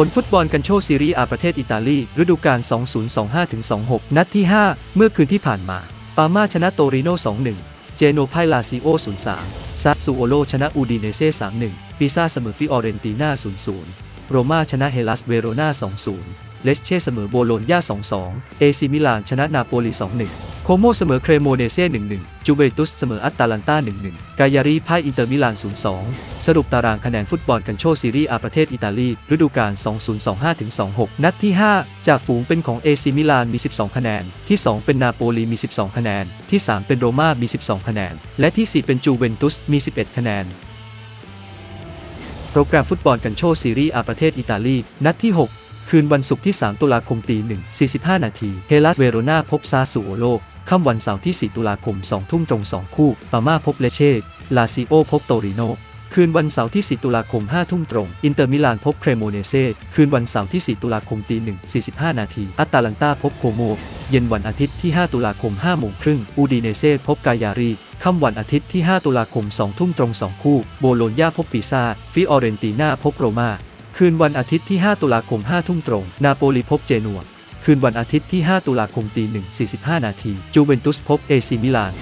ผลฟุตบอลกันโชซีรีอาประเทศอิตาลี ฤดูกาล 2025-26 นัดที่ 5 เมื่อคืนที่ผ่านมา ปาม่าชนะโตริโน 2-1 เจโนไพลาซิโอ 0-3 ซัสซูโอโลชนะอูดิเนเซ่ 3-1 ปิซาเสมอฟิออเรนติน่า 0-0 โรม่าชนะเฮลัสเวโรนา 2-0 เลสเช่เสมอโบโลญญา2-2 เอซิมิลานชนะนาโปลี 2-1 โคโมเสมอเครโมเนเซ่ 1-1 จูเวนตุสเสมออัตตาลันตา1-1 กายารีพ่ายอินเตอร์มิลาน 0-2 สรุปตารางคะแนนฟุตบอลกันโชซีรีอาประเทศอิตาลี ฤดูกาล 2025-26 นัดที่ 5 จากฝูงเป็นของเอซิมิลานมี 12 คะแนน ที่ 2 เป็นนาโปลีมี 12 คะแนน ที่ 3 เป็นโรม่ามี 12 คะแนน และที่ 4 เป็นจูเวนตุสมี 11 คะแนนโปรแกรมฟุตบอลกันโชซีรีอาประเทศอิตาลี นัดที่ 6 คืนวันศุกร์ที่ 3 ตุลาคมตี1 45 นาทีเฮลัสเวโรนาพบซาสูโอโลค่ำวันเสาร์ที่ 4 ตุลาคม 2 ทุ่มตรง 2 คู่ ปาม่าพบเลเช่ ลาซิโอพบโตริโน คืนวันเสาร์ที่ 4 ตุลาคม 5 ทุ่มตรง อินเตอร์มิลานพบเครโมเนเซ่ คืนวันเสาร์ที่ 4 ตุลาคมตี1 45 นาทีอัตตาลันตาพบโคโม เย็นวันอาทิตย์ที่ 5 ตุลาคม 5 โมงครึ่ง อูดีเนเซ่พบกายารีค่ำวันอาทิตย์ที่ 5 ตุลาคม 2 ทุ่มตรง 2 คู่ โบโลญญาพบปิซาฟิออเรนติน่าพบโรมา คืนวันอาทิตย์ที่ 5 ตุลาคม 5 ทุ่มตรง นาโปลีพบเจนัว คืนวันอาทิตย์ที่ 5 ตุลาคมตี1 45 นาที จูเวนตุสพบเอซิมิลาน